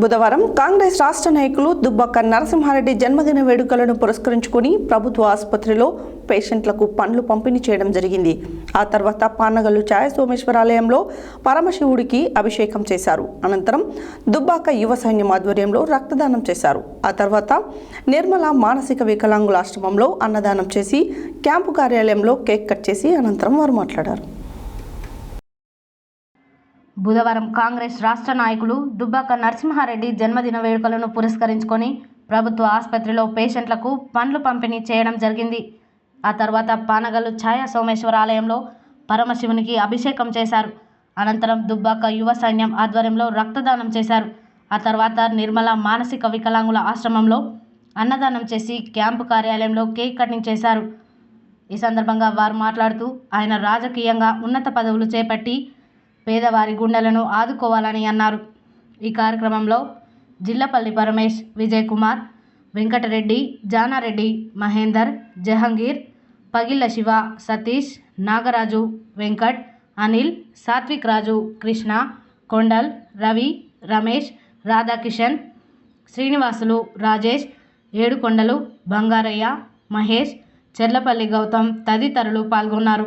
బుధవారం కాంగ్రెస్ రాష్ట్ర నాయకులు దుబ్బక్క నరసింహారెడ్డి జన్మదిన వేడుకలను పురస్కరించుకుని ప్రభుత్వ ఆసుపత్రిలో పేషెంట్లకు పండ్లు పంపిణీ చేయడం జరిగింది. ఆ తర్వాత పానగల్లు ఛాయ సోమేశ్వరాలయంలో పరమశివుడికి అభిషేకం చేశారు. అనంతరం దుబ్బాక యువ సైన్యం ఆధ్వర్యంలో రక్తదానం చేశారు. ఆ తర్వాత నిర్మల మానసిక వికలాంగుల ఆశ్రమంలో అన్నదానం చేసి క్యాంపు కార్యాలయంలో కేక్ కట్ చేసి అనంతరం వారు మాట్లాడారు. బుధవారం కాంగ్రెస్ రాష్ట్ర నాయకులు దుబ్బాక నరసింహారెడ్డి జన్మదిన వేడుకలను పురస్కరించుకొని ప్రభుత్వ ఆసుపత్రిలో పేషెంట్లకు పండ్లు పంపిణీ చేయడం జరిగింది. ఆ తర్వాత పానగల్లు ఛాయా సోమేశ్వర ఆలయంలో పరమశివునికి అభిషేకం చేశారు. అనంతరం దుబ్బాక యువ సైన్యం ఆధ్వర్యంలో రక్తదానం చేశారు. ఆ తర్వాత నిర్మల మానసిక వికలాంగుల ఆశ్రమంలో అన్నదానం చేసి క్యాంపు కార్యాలయంలో కేక్ కటింగ్ చేశారు. ఈ సందర్భంగా వారు మాట్లాడుతూ ఆయన రాజకీయంగా ఉన్నత పదవులు చేపట్టి పేదవారి గుండెలను ఆదుకోవాలని అన్నారు. ఈ కార్యక్రమంలో జిల్లపల్లి పరమేష్ విజయ్ కుమార్ వెంకటరెడ్డి జానారెడ్డి మహేందర్ జహంగీర్ పగిళ్ళ శివ సతీష్ నాగరాజు వెంకట్ అనిల్ సాత్విక్ రాజు కృష్ణ కొండల్ రవి రమేష్ రాధాకిషన్ శ్రీనివాసులు రాజేష్ ఏడుకొండలు బంగారయ్య మహేష్ చెర్లపల్లి గౌతమ్ తదితరులు పాల్గొన్నారు.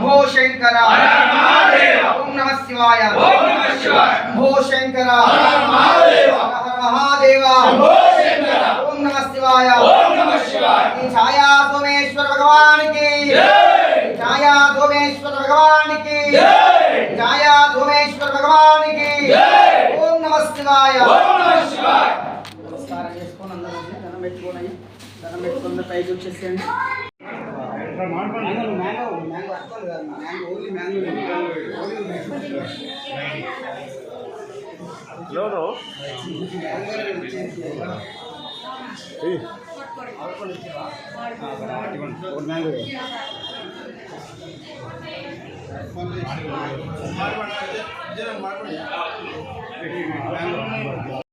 भो शंकर शिवाय भो शंकर महादेव भो शंकर शिवाय छाया सोमेश्वर भगवान की छाया सोमेश्वर भगवान की శివాయ. నమస్కారం చేసుకొని అందరూ దండం పెట్టుకోనయ్యి దండం పెట్టుకున్న పైకి వచ్చేసేయండి. మ్యాంగో మ్యాంగో మ్యాంగో అర్థం కాదు మ్యాంగో ఓన్లీ మ్యాంగో మ్యాంగో ಮಾಡ್ಕೊಳ್ಳಿ ಮಾಡ್ಕೊಳ್ಳಿ